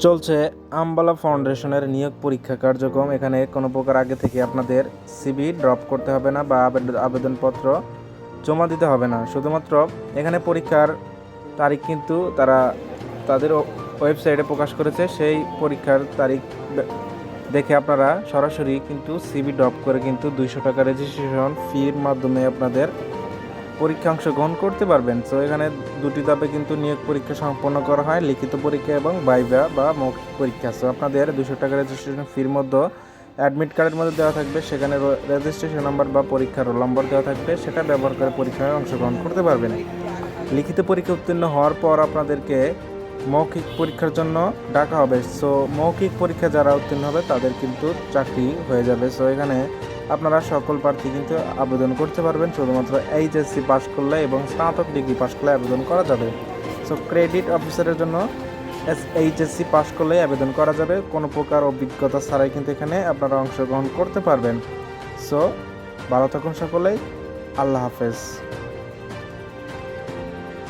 চলছে আম্বালা ফাউন্ডেশনের নিয়োগ পরীক্ষা কার্যক্রম। এখানে কোনো প্রকার আগে থেকে আপনাদের সিবি ড্রপ করতে হবে না বা আবেদ- আবেদনপত্র জমা দিতে হবে না। শুধুমাত্র এখানে পরীক্ষার তারিখ কিন্তু তারা তাদের ওয়েবসাইটে প্রকাশ করেছে। সেই পরীক্ষার তারিখ দেখে আপনারা সরাসরি কিন্তু সিবি ড্রপ করে কিন্তু দুইশো টাকা রেজিস্ট্রেশন ফির মাধ্যমে আপনাদের পরীক্ষা অংশগ্রহণ করতে পারবেন। তো এখানে দুটি ধাপে কিন্তু নিয়োগ পরীক্ষা সম্পন্ন করা হয়, লিখিত পরীক্ষা এবং বাইবা বা মৌখিক পরীক্ষা। সো আপনাদের দুশো টাকা রেজিস্ট্রেশন ফির মধ্যে অ্যাডমিট কার্ডের মধ্যে দেওয়া থাকবে, সেখানে রেজিস্ট্রেশন নাম্বার বা পরীক্ষার রোল নম্বর দেওয়া থাকবে, সেটা ব্যবহার করে পরীক্ষায় অংশগ্রহণ করতে পারবেন। লিখিত পরীক্ষা উত্তীর্ণ হওয়ার পর আপনাদেরকে মৌখিক পরীক্ষার জন্য ডাকা হবে। সো মৌখিক পরীক্ষা যারা উত্তীর্ণ হবে, তাদের কিন্তু চাকরি হয়ে যাবে। সো এখানে আপনারা সকল প্রার্থী কিন্তু আবেদন করতে পারবেন। শুধুমাত্র এইচএসসি পাস করলে এবং স্নাতক ডিগ্রি পাস করলে আবেদন করা যাবে। সো ক্রেডিট অফিসারের জন্য এস এইচএসসি পাস করলে আবেদন করা যাবে। কোনো প্রকার অভিজ্ঞতা ছাড়াই কিন্তু এখানে আপনারা অংশগ্রহণ করতে পারবেন। সো ভালো থাকুন সকলেই। আল্লাহ হাফেজ।